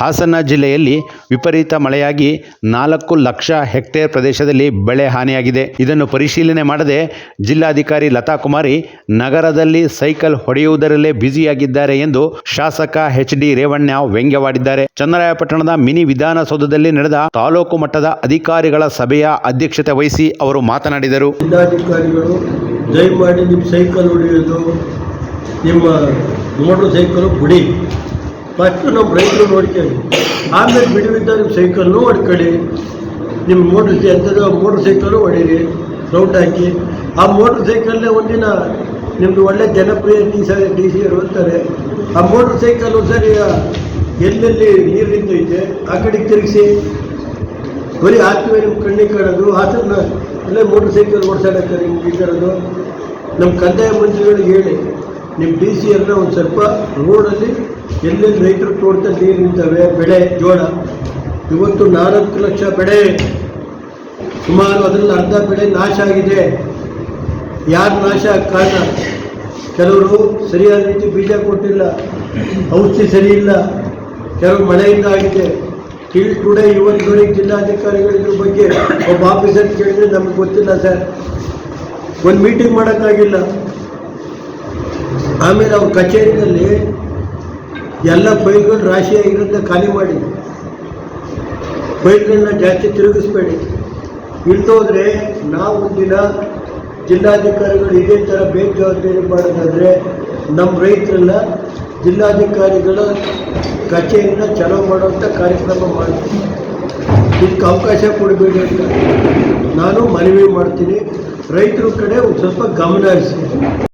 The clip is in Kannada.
ಹಾಸನ ಜಿಲ್ಲೆಯಲ್ಲಿ ವಿಪರೀತ ಮಳೆಯಾಗಿ ನಾಲ್ಕು ಲಕ್ಷ ಹೆಕ್ಟೇರ್ ಪ್ರದೇಶದಲ್ಲಿ ಬೆಳೆ ಹಾನಿಯಾಗಿದೆ. ಇದನ್ನು ಪರಿಶೀಲನೆ ಮಾಡದೆ ಜಿಲ್ಲಾಧಿಕಾರಿ ಲತಾ ಕುಮಾರಿ ನಗರದಲ್ಲಿ ಸೈಕಲ್ ಹೊಡೆಯುವುದರಲ್ಲೇ ಬ್ಯುಸಿಯಾಗಿದ್ದಾರೆ ಎಂದು ಶಾಸಕ ಎಚ್ ಡಿ ರೇವಣ್ಣ ವ್ಯಂಗ್ಯವಾಡಿದ್ದಾರೆ. ಚನ್ನರಾಯಪಟ್ಟಣದ ಮಿನಿ ವಿಧಾನಸೌಧದಲ್ಲಿ ನಡೆದ ತಾಲೂಕು ಮಟ್ಟದ ಅಧಿಕಾರಿಗಳ ಸಭೆಯ ಅಧ್ಯಕ್ಷತೆ ವಹಿಸಿ ಅವರು ಮಾತನಾಡಿದರು. ನಿಮ್ಮ ಸೈಕಲ್ ಸೈಕಲು ಫಸ್ಟು ನಮ್ಮ ರೈತರು ನೋಡ್ಕೊಳ್ಳಿ ಆಮೇಲೆ ಬಿಡುವಿದ್ದ ನಿಮ್ಮ ಸೈಕಲ್ನು ಹೊಡ್ಕೊಳ್ಳಿ. ನಿಮ್ಮ ಮೋಟ್ರ್ ಎಂಥದ್ದು ಮೋಟ್ರ್ ಸೈಕಲ್ಲು ಹೊಡೀರಿ. ರೌಂಡ್ ಹಾಕಿ. ಆ ಮೋಟ್ರ್ ಸೈಕಲ್ನೇ ಒಂದಿನ ನಿಮ್ಮದು ಒಳ್ಳೆ ಜನಪ್ರಿಯ ಡಿ ಸ ಡಿ ಸಿ ಅವರು ಅಂತಾರೆ. ಆ ಮೋಟ್ರ್ ಸೈಕಲ್ಲು ಸರಿ ಎಲ್ಲೆಲ್ಲಿ ನೀರು ನಿಂತೈತೆ ಆ ಕಡೆಗೆ ತಿರುಗಿಸಿ. ಬರೀ ಆತ್ಮೀಯ ನಿಮ್ಮ ಕಣ್ಣಿಗೆ ಕಾಣೋದು. ಆತನ ಅಲ್ಲೇ ಮೋಟ್ರ್ ಸೈಕಲ್ ಓಡಿಸಾಡಕ್ಕೆ ನಿಮ್ಗೆ ಈ ಥರದ್ದು ನಮ್ಮ ಕಂದಾಯ ಮಂತ್ರಿಗಳಿಗೆ ಹೇಳಿ ನಿಮ್ಮ ಡಿ ಸಿ ಅಂದರೆ ಒಂದು ಸ್ವಲ್ಪ ರೋಡಲ್ಲಿ ಎಲ್ಲೆಲ್ಲಿ ರೈತರು ತೋಟದಲ್ಲಿ ನೀರು ನಿಂತವೆ, ಬೆಳೆ, ಜೋಳ, ಇವತ್ತು ನಾಲ್ಕು ಲಕ್ಷ ಬೆಳೆ. ಸುಮಾರು ಅದರಲ್ಲಿ ಅರ್ಧ ಬೆಳೆ ನಾಶ ಆಗಿದೆ. ಯಾರು ನಾಶ ಕಾರಣ? ಕೆಲವರು ಸರಿಯಾದ ರೀತಿ ಬೀಜ ಕೊಟ್ಟಿಲ್ಲ, ಔಷಧಿ ಸರಿ ಇಲ್ಲ ಕೆಲವು ಮಳೆಯಿಂದ ಆಗಿದೆ. ಟಿಲ್ ಟುಡೇ ಇವತ್ತಿನವರೆಗೆ ಜಿಲ್ಲಾಧಿಕಾರಿಗಳು ಇದ್ರ ಬಗ್ಗೆ ಒಬ್ಬ ಆಫೀಸರ್ ಕೇಳಿದ್ರೆ ನಮಗೆ ಗೊತ್ತಿಲ್ಲ ಸರ್. ಒಂದು ಮೀಟಿಂಗ್ ಮಾಡೋಕ್ಕಾಗಿಲ್ಲ. ಆಮೇಲೆ ಅವ್ರ ಕಚೇರಿಯಲ್ಲಿ ಎಲ್ಲ ಫೈಲ್ಗಳು ರಾಶಿಯಾಗಿರೋದನ್ನ ಖಾಲಿ ಮಾಡಿ. ಫೈಲ್ಗಳನ್ನ ಜಾಸ್ತಿ ತಿರುಗಿಸ್ಬೇಡಿ. ಇಲ್ದೋದ್ರೆ ನಾವು ಒಂದಿನ ಜಿಲ್ಲಾಧಿಕಾರಿಗಳು ಇದೇ ಥರ ಬೇಜವಾಬ್ದಾರಿ ಮಾಡೋದಾದರೆ ನಮ್ಮ ರೈತರೆಲ್ಲ ಜಿಲ್ಲಾಧಿಕಾರಿಗಳ ಕಚೇರಿನ ಚಲೋ ಮಾಡುವಂಥ ಕಾರ್ಯಕ್ರಮ ಮಾಡ್ತೀವಿ. ಇದಕ್ಕೆ ಅವಕಾಶ ಕೊಡಬೇಡಿ ಅಂತ. ನಾನು ಮನವಿ ಮಾಡ್ತೀನಿ. ರೈತರ ಕಡೆ ಸ್ವಲ್ಪ ಗಮನ ಹರಿಸಿ.